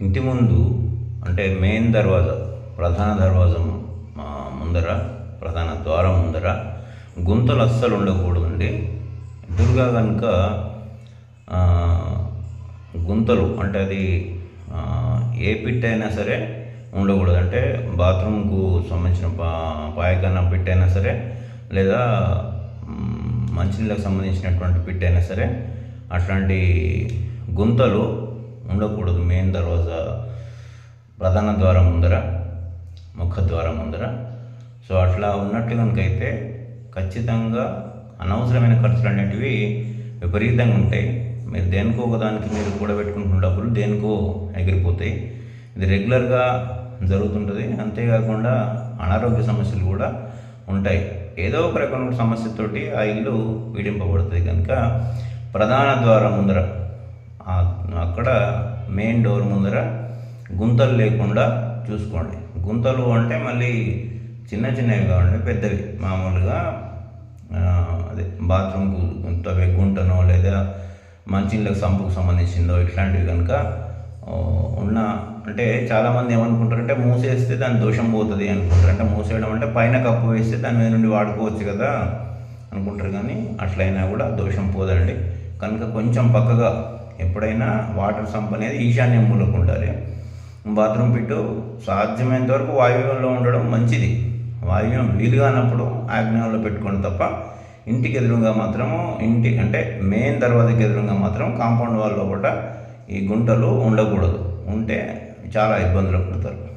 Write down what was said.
ఇంటి ముందు అంటే మెయిన్ దర్వాజా ప్రధాన దర్వాజా ముందర ప్రధాన ద్వారం ముందర గుంతలు అస్సలు ఉండకూడదండి. దుర్గా కనుక గుంతలు అంటే అది ఏ పిట్ అయినా సరే ఉండకూడదు. అంటే బాత్రూమ్కు సంబంధించిన పా పాయకన్న పిట్ అయినా సరే లేదా మంచినీళ్ళకు మంచినీళ్ళకి సంబంధించినటువంటి పిట్ అయినా సరే అట్లాంటి గుంతలు ఉండకూడదు. మెయిన్ దర్వాజా ప్రధాన ద్వారం ముందర ముఖ ద్వారం ముందర. సో అట్లా ఉన్నట్లు కనుకైతే అయితే ఖచ్చితంగా అనవసరమైన ఖర్చులు అనేటివి విపరీతంగా ఉంటాయి. మీరు దేనికో ఒకదానికి మీరు కూడబెట్టుకుంటున్న డబ్బులు దేనికో ఎగిరిపోతాయి. ఇది రెగ్యులర్గా జరుగుతుంటుంది. అంతేకాకుండా అనారోగ్య సమస్యలు కూడా ఉంటాయి. ఏదో ఒక రకమైన సమస్యతోటి ఆ ఇల్లు పీడింపబడుతుంది కనుక ప్రధాన ద్వారం ముందర అక్కడ మెయిన్ డోర్ ముందర గుంతలు లేకుండా చూసుకోండి. గుంతలు అంటే మళ్ళీ చిన్న చిన్నవి కావండి పెద్దవి. మామూలుగా అదే బాత్రూమ్కు తవ్వే గుంటనో లేదా మంచినీళ్ళకి సంపుకు సంబంధించిందో ఇట్లాంటివి కనుక ఉన్న అంటే చాలామంది ఏమనుకుంటారంటే మూసేస్తే దాని దోషం పోతుంది అనుకుంటారు. అంటే మూసేయడం అంటే పైన కప్పు వేస్తే దాని మీద నుండి వాడుకోవచ్చు కదా అనుకుంటారు కానీ అట్లయినా కూడా దోషం పోదండి. కనుక కొంచెం పక్కగా ఎప్పుడైనా వాటర్ సంప్ అనేది ఈశాన్యం మూలకు ఉండాలి. బాత్రూమ్ పిట్టు సాధ్యమైనంత వరకు వాయువ్యంలో ఉండడం మంచిది. వాయువ్యం వీలు కానప్పుడు ఆగ్నేయంలో పెట్టుకోండి తప్ప ఇంటికి ఎదురుగా మాత్రము ఇంటి అంటే మెయిన్ దర్వాజకి ఎదురుగా మాత్రం కాంపౌండ్ వాల్ లోపల ఈ గుంటలు ఉండకూడదు. ఉంటే చాలా ఇబ్బందులు పడతారు.